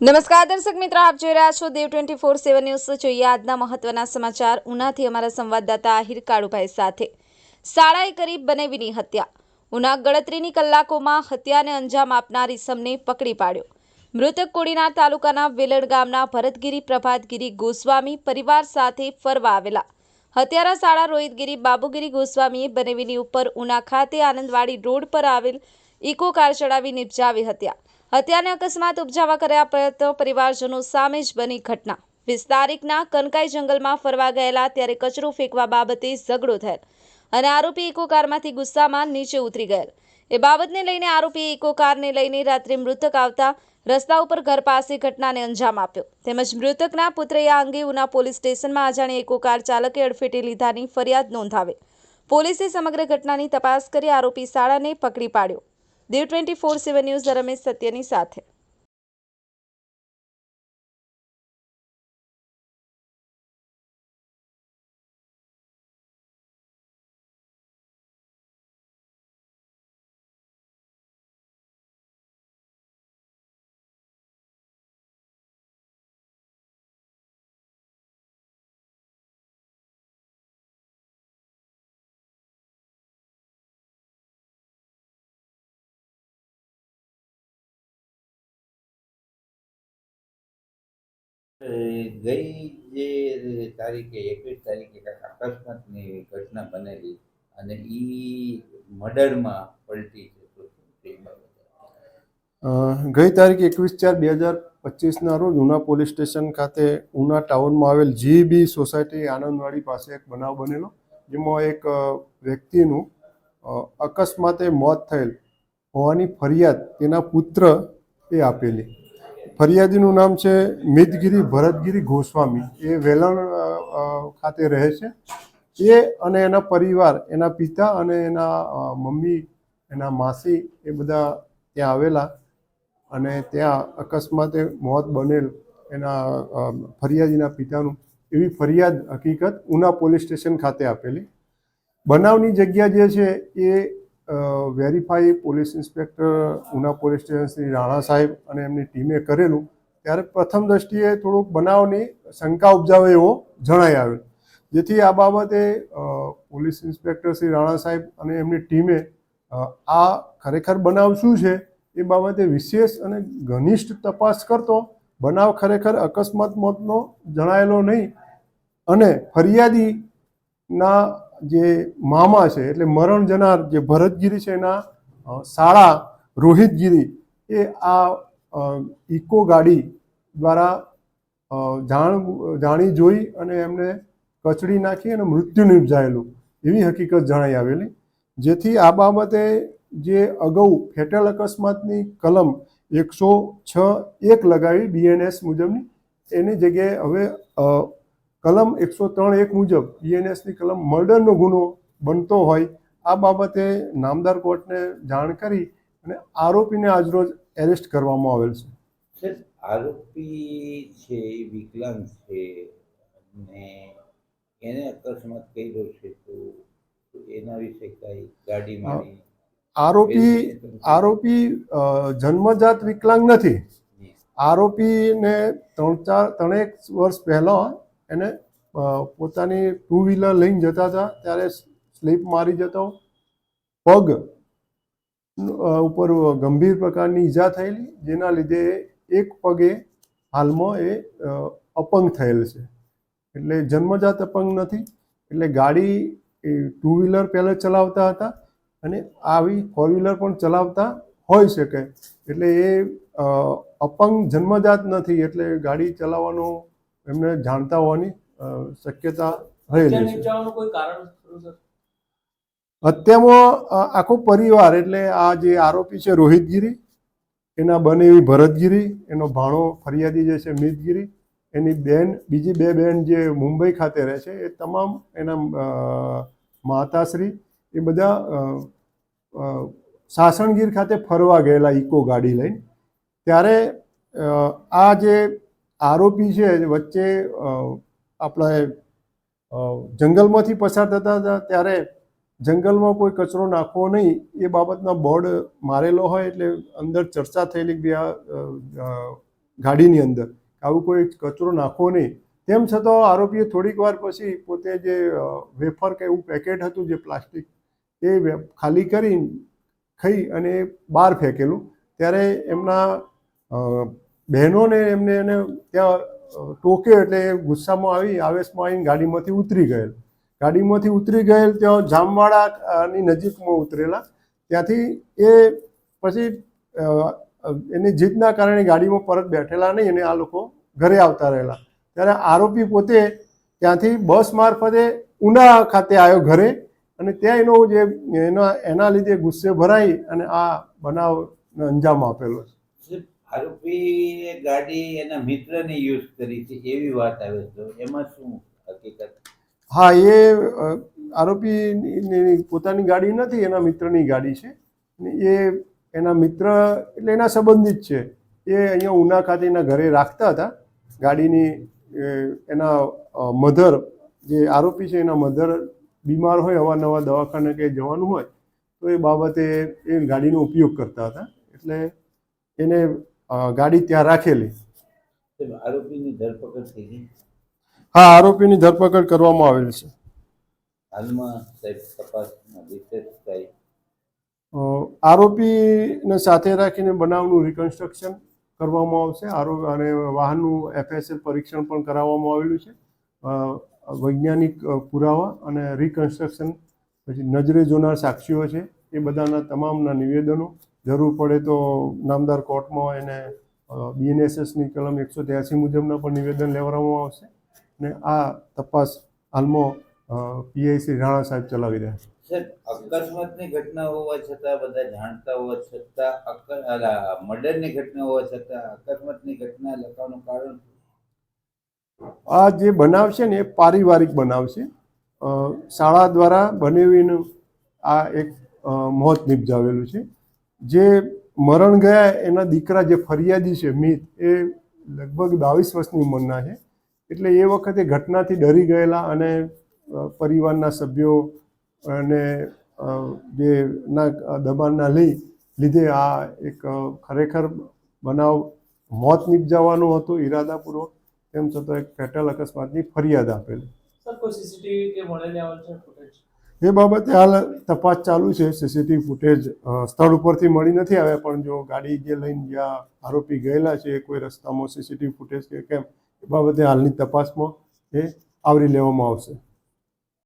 નમસ્કાર દર્શક મિત્રો, આપ જોઈ રહ્યા છો Dev twenty four seven news. જોઈએ આજના મહત્વના સમાચાર. ઉનાથી અમારા સંવાદદાતા આહિર કાળુભાઈ સાથે. શાળાએ કરી બનેવીની હત્યા. ઉના ગણતરીની કલાકોમાં હત્યાને અંજામ આપનાર ઇસમને પકડી પાડ્યો. મૃતક કોડીનાર તાલુકાના વેલડ ગામના ભરતગીરી પ્રભાતગીરી ગોસ્વામી પરિવાર સાથે ફરવા આવેલા. હત્યારા શાળા રોહિતગીરી બાબુગીરી ગોસ્વામીએ બનેવીની ઉપર ઉના ખાતે આનંદવાડી રોડ પર આવેલ ઇકો કાર ચડાવી નિપજાવી હત્યા. હત્યાને અકસ્માત ઉપજાવા કર્યા પ્રયત્નો પરિવારજનો સામે જ બની ઘટના. વીસ તારીખના કનકાઈ જંગલમાં ફરવા ગયેલા ત્યારે કચરો ફેંકવા બાબતે ઝઘડો થયેલ અને આરોપી ઇકો કારમાંથી ગુસ્સામાં નીચે ઉતરી ગયેલ. એ બાબતને લઈને આરોપીએ ઇકો કારને લઈને રાત્રે મૃતક આવતા રસ્તા ઉપર ઘર પાસે ઘટનાને અંજામ આપ્યો. તેમજ મૃતકના પુત્રએ આ અંગે ઉના પોલીસ સ્ટેશનમાં અજાણી ઇકો કાર ચાલકે અડફેટે લીધાની ફરિયાદ નોંધાવી. પોલીસે સમગ્ર ઘટનાની તપાસ કરી આરોપી શાળાને પકડી પાડ્યો. Dev twenty four seven news Ramesh સત્યની સાથે. ગઈ જે તારીખે એકવીસ તારીખે કાંઈક અકસ્માતની ઘટના બનેલી અને એ મર્ડરમાં પલટી છે ગઈ તારીખ એકવીસ ચાર બે હજાર પચીસના રોજ ઉના પોલીસ સ્ટેશન ખાતે ઉના ટાઉનમાં આવેલ જીબી સોસાયટી આનંદવાડી પાસે એક બનાવ બનેલો, જેમાં એક વ્યક્તિનું અકસ્માતે મોત થયેલ હોવાની ફરિયાદ તેના પુત્ર એ આપેલી. ફરિયાદીનું નામ છે મિતગીરી ભરતગીરી ગોસ્વામી. એ વેલણ ખાતે રહે છે. એ અને એના પરિવાર, એના પિતા અને એના મમ્મી, એના માસી એ બધા ત્યાં આવેલા અને ત્યાં અકસ્માતે મોત બનેલ એના ફરિયાદીના પિતાનું એવી ફરિયાદ હકીકત ઉના પોલીસ સ્ટેશન ખાતે આપેલી. બનાવની જગ્યા જે છે એ verify police inspector Una police station Shri Rana સાહેબ અને એમની ટીમે કરેલું, ત્યારે પ્રથમ દ્રષ્ટિએ થોડુંક બનાવની શંકા ઉપજાવે એવો જણાઈ આવ્યો. જેથી આ બાબતે પોલીસ ઇન્સ્પેક્ટર શ્રી રાણા સાહેબ અને એમની ટીમે આ ખરેખર બનાવ શું છે એ બાબતે વિશેષ અને ઘનિષ્ઠ તપાસ કરતો, બનાવ ખરેખર અકસ્માત મોતનો જણાયેલો નહીં અને ફરિયાદીના જે મામા છે, એટલે મરણ જનાર જે ભરતગીરી છે એના શાળા રોહિતગીરી, એ આ ઇકો ગાડી દ્વારા જાણ, જાણી જોઈ અને એમને કચડી નાખી અને મૃત્યુ નિપજાયેલું. એવી હકીકત જણાઈ આવેલી. જેથી આ બાબતે જે અગાઉ ફેટલ અકસ્માતની કલમ એકસો છ એક લગાવી બીએનએસ મુજબની, એની જગ્યાએ હવે કલમ એકસો ત્રણ એક મુજબ બીએનએસની કલમ મર્ડરનો ગુનો બનતો હોય આ બાબતે નામદાર કોર્ટને જાણ કરી અને આરોપીને આજરોજ એરેસ્ટ કરવામાં આવેલ છે. આરોપી છે વિકલાંગ છે અને એને અકસ્માત કર્યો છે તો એના વિશે કઈ ગાડીમાં આરોપી આરોપી જન્મજાત વિકલાંગ નથી. આરોપીને ત્રણ ચાર ત્રણેક વર્ષ પહેલાં એને પોતાની ટુ વ્હીલર લઈને જતા હતા, ત્યારે સ્લીપ મારી જતો. પગ ઉપર ગંભીર પ્રકારની ઈજા થયેલી, જેના લીધે એક પગે હાલમાં એ અપંગ થયેલ છે. એટલે જન્મજાત અપંગ નથી, એટલે ગાડી એ ટુ વ્હીલર પહેલાં ચલાવતા હતા અને આવી ફોર વ્હીલર પણ ચલાવતા હોઈ શકે. એટલે એ અપંગ જન્મજાત નથી, એટલે ગાડી ચલાવવાનો એમને જાણતા હોવાની શક્યતા રહેલી છે. હત્યામાં આખો પરિવાર એટલે આ જે આરોપી છે રોહિતગીરી એના બનેવી ભરતગીરી એનો ભાણો ફરિયાદી જે છે મિતગીરી એની બેન બીજી બે બેન જે મુંબઈ ખાતે રહે છે એ તમામ એના માતાશ્રી એ બધા સાસણગીર ખાતે ફરવા ગયેલા ઇકો ગાડી લઈને. ત્યારે આ જે આરોપી છે વચ્ચે આપણે જંગલમાંથી પસાર થતા હતા, ત્યારે જંગલમાં કોઈ કચરો નાખવો નહીં, એ બાબતના બોર્ડ મારેલો હોય એટલે અંદર ચર્ચા થયેલી કે આ ગાડીની અંદર આવું કોઈ કચરો નાખવો નહીં. તેમ છતાં આરોપીએ થોડીક વાર પછી પોતે જે વેફર કે એવું પેકેટ હતું જે પ્લાસ્ટિક, એ ખાલી કરી, ખાઈ અને બહાર ફેંકેલું. ત્યારે એમના બહેનોને એમને એને ત્યાં ટોક્યો એટલે એ ગુસ્સામાં આવી, આવેશમાં આવીને ગાડીમાંથી ઉતરી ગયેલ. ગાડીમાંથી ઉતરી ગયેલ, ત્યાં જામવાડાની નજીકમાં ઉતરેલા. ત્યાંથી એ પછી એની જીદના કારણે ગાડીમાં પરત બેઠેલા નહીં, અને આ લોકો ઘરે આવતા રહેલા. ત્યારે આરોપી પોતે ત્યાંથી બસ મારફતે ઉના ખાતે આવ્યો ઘરે, અને ત્યાં એનો જે, એના એના લીધે ગુસ્સે ભરાઈ અને આ બનાવ અંજામ આપેલો છે. આરોપીએ ગાડી એના મિત્રની યુઝ કરી છે, એવી વાત આવે છે. એમાં શું હકીકત? હા, એ આરોપી પોતાની ગાડી નથી, એના મિત્રની ગાડી છે. એ એના મિત્ર, એટલે એના સંબંધિત છે. એ અહીંયા ઉના ખાતે એના ઘરે રાખતા હતા. ગાડીની એના મધર, જે આરોપી છે, એના મધર બીમાર હોય, અવારનવાર દવાખાને કે જવાનું હોય, તો એ બાબતે એ ગાડીનો ઉપયોગ કરતા હતા. એટલે એને ગાડી ત્યાં રાખેલી. આરોપીની ધરપકડ થઈ ગઈ હા આરોપીની ધરપકડ કરવામાં આવેલ છે. હાલમાં સાહેબ તપાસમાં વિશેષ થાય. આરોપીને સાથે રાખીને બનાવનું રિકન્સ્ટ્રક્શન કરવામાં આવશે. આરોપી અને વાહનનું એફએસએલ પરીક્ષણ પણ કરાવવામાં આવેલું છે. વૈજ્ઞાનિક પુરાવા અને રિકન્સ્ટ્રક્શન પછી નજરે જોનાર સાક્ષીઓ છે. એ બધાના તમામના નિવેદનો જરૂર પડે તો નામદાર કોર્ટમાં એને બીએનએસએસની કલમ એકસો ત્યાસી મુજબના પણ નિવેદન લેવડાવવામાં આવશે ને આ તપાસ હાલમાં પીઆઈ શ્રી રાણા સાહેબ ચલાવી રહ્યા છે. અકસ્માતની ઘટના હોવા છતાં બધા જાણતા હોવા છતાં મર્ડરની ઘટના હોવા છતાં અકસ્માતની ઘટના લખવાનું કારણ આ જે બનાવ છે ને એ પારિવારિક બનાવ છે શાળા દ્વારા બનેવીનું આ એક મોત નિપજાવેલું છે. જે મરણ ગયા એના દીકરા જે ફરિયાદી છે મિત, એ લગભગ બાવીસ વર્ષની ઉંમરના છે. એટલે એ વખતે ઘટનાથી ડરી ગયેલા અને પરિવારના સભ્યો અને જે ના દબાણના લઈ લીધે આ એક ખરેખર બનાવ મોત નિપજાવવાનો હતો, ઈરાદાપૂર્વક. તેમ છતાં એક ફેટલ અકસ્માતની ફરિયાદ આપેલી. સર, કોઈ સીસીટીવી કે મળેલી આવે છે? એ બાબતે હાલ તપાસ ચાલુ છે. સીસીટીવી ફૂટેજ સ્થળ ઉપરથી મળી નથી આવ્યા, પણ જો ગાડી જે લઈને જ્યાં આરોપી ગયેલા છે કોઈ રસ્તામાં સીસીટીવી ફૂટેજ કે કેમ, એ બાબતે હાલની તપાસમાં એ આવરી લેવામાં આવશે.